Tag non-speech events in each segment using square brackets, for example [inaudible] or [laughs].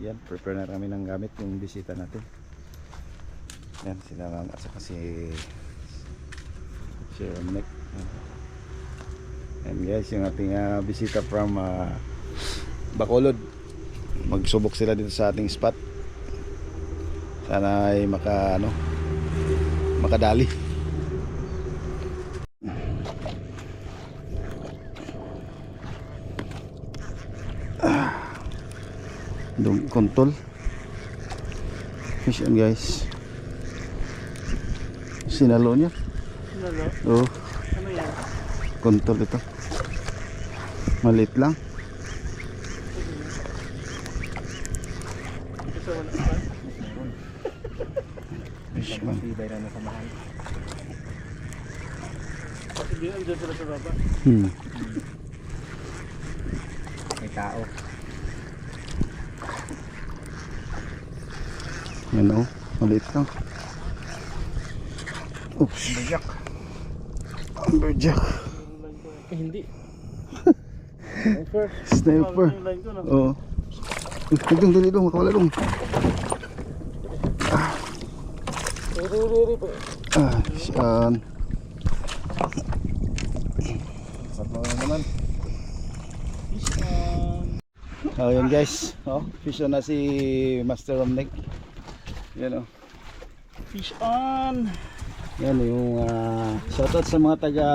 yan, prepare na kami ng gamit yung bisita natin. Yan, sila lang at saka si si Romnick. Yan guys, yung ating ah, bisita from ah, Bacolod. Magsubok sila dito sa ating spot. Sana ay maka ano makadali. Dum kontol. Fish yan guys. Sinalo niya. Lalo? Oh, Ano yan? kontol ito. Maliit lang. Fish man. Hmm. May tao. Yan oh. Maliit lang. Oops. Amberjack. Ko. Eh, hindi. Sniper. Sniper. Oo. Dong, dali dong, makawala dong. Uri po. Ah, siyan. Oh, yun guys. Oh, fish on na si Master Romnick. Yan oh. Fish on. Yan yung uh, shoutout sa mga taga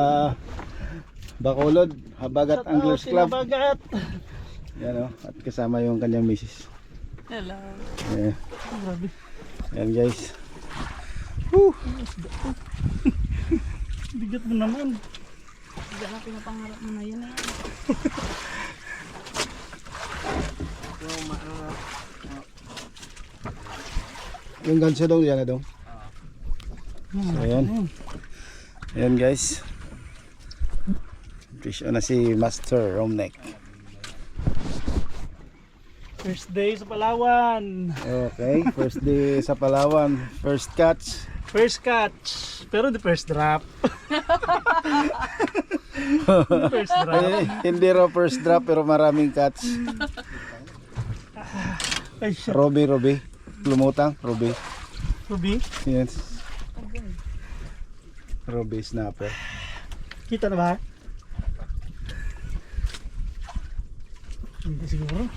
Bacolod, Habagat Shout out, Anglers Club. Tinabagat. Yan oh, at kasama yung kanyang misis. Hello. Oh, grabe. yan guys. [laughs] Bigat mo naman. Hindi na pinapangarap mo na yun eh. Yung ma- ano na. Yung ganso dong, yan na dong. So, ayan. Ayan guys. Fish on na si Master Romnick. First day sa Palawan. Okay, first day sa Palawan, first catch. First catch. Pero the first drop. first [laughs] drop. Eh, hindi raw first drop pero maraming catch. Ay, shit. Roby. Lumutang, Roby. Ruby. Yes. Roby snapper. Kita na ba? Hindi siguro.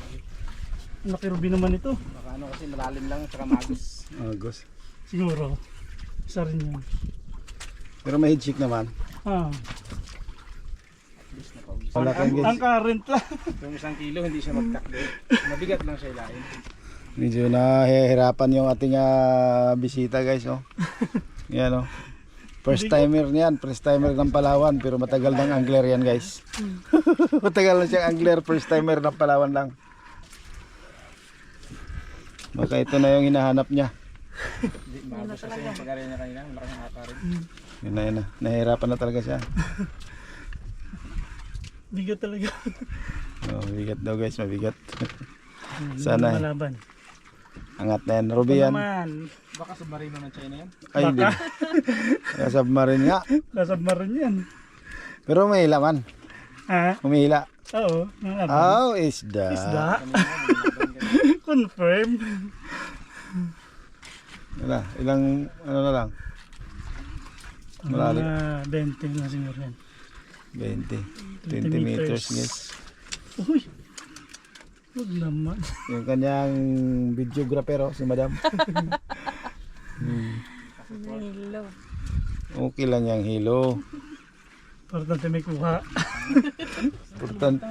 Ang Laki Ruby naman ito. Baka ano kasi malalim lang at saka magos. Agos. Siguro. Isa rin yun. Pero may head chick naman. Ah. Ang, ang guys. current lang. Yung isang kilo hindi siya magtakbo. Mabigat lang siya ilain. Medyo nahihirapan yung ating ah, bisita guys. Oh. [laughs] Yan oh. First timer niyan, first timer ng Palawan pero matagal ng angler yan guys. [laughs] matagal na siyang angler, first timer ng Palawan lang. Baka ito na yung hinahanap niya. Hindi magos kasi yung pag niya kanina. Malaking haka rin. Yun na yun na. Nahihirapan na talaga siya. [laughs] Bigat talaga. Oh, mabigat daw guys, mabigat. Sana eh. Malaban. Angat na yan. Ruby yan. naman. Baka submarino ng China yan. Ay, hindi. Baka. [laughs] Kaya submarine nga. Kasabmar rin yan. Pero umihila man. Ha? Umihila. Oo. Malaban. Oh, isda. Isda. [laughs] Confirm. Wala, ilang, ano na lang? Malalim. Mga 20 na siguro yan. 20. 20 20 meters, meters. guys. Uy. Huwag naman. [laughs] Yung kanyang videographer, oh, si madam. Hmm. Hello. Okay lang yung hilo. Importante may kuha. Important.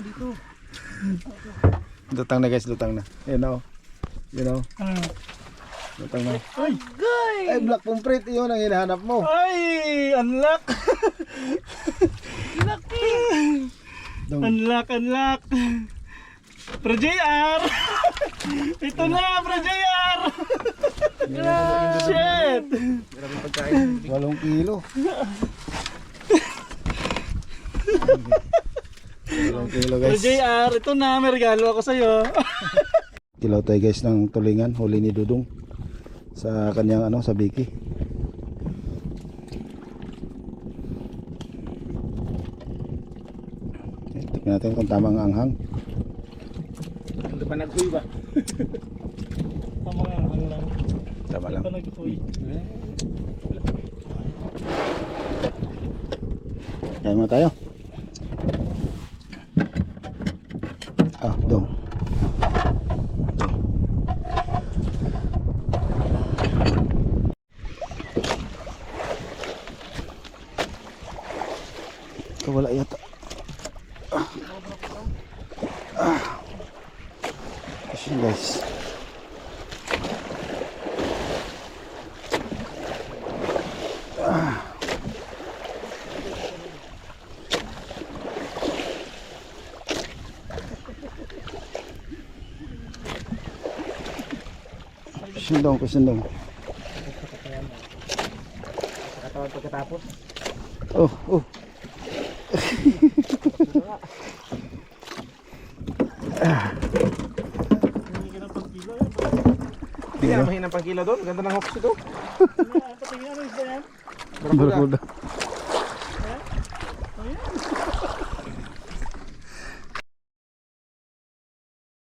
Lutang na guys, lutang na. Yan o. Yan o. Ah. Lutang na. Ay! Ay, black pomfret, yun ang hinahanap mo. Ay! Unlock! Dong. [laughs] Unlock, unlock! Pro JR! [laughs] Ito na, Pro JR! [laughs] Shit! Walong kilo. Walong kilo Pro guys. JR, ito na, may regalo ako sa'yo. [laughs] Kilaw tayo guys ng tulingan, huli ni Dudong sa kanyang ano, sa Biki. Tingnan natin kung tamang anghang. Hindi pa naghuy ba? Tama nga, ano lang. Tama lang. Nagtutuloy. Kaya mo tayo. Ah, dong. Ito wala yata. Ah. Ah. Kasi guys. Kusindong, kusindong. Katawad pagkatapos. Oh, oh. Hindi [laughs] ka ng pagkilo. eh. Hindi Tingnan. na mahinang pang kilo doon. Ganda ng hawks ito. Patingin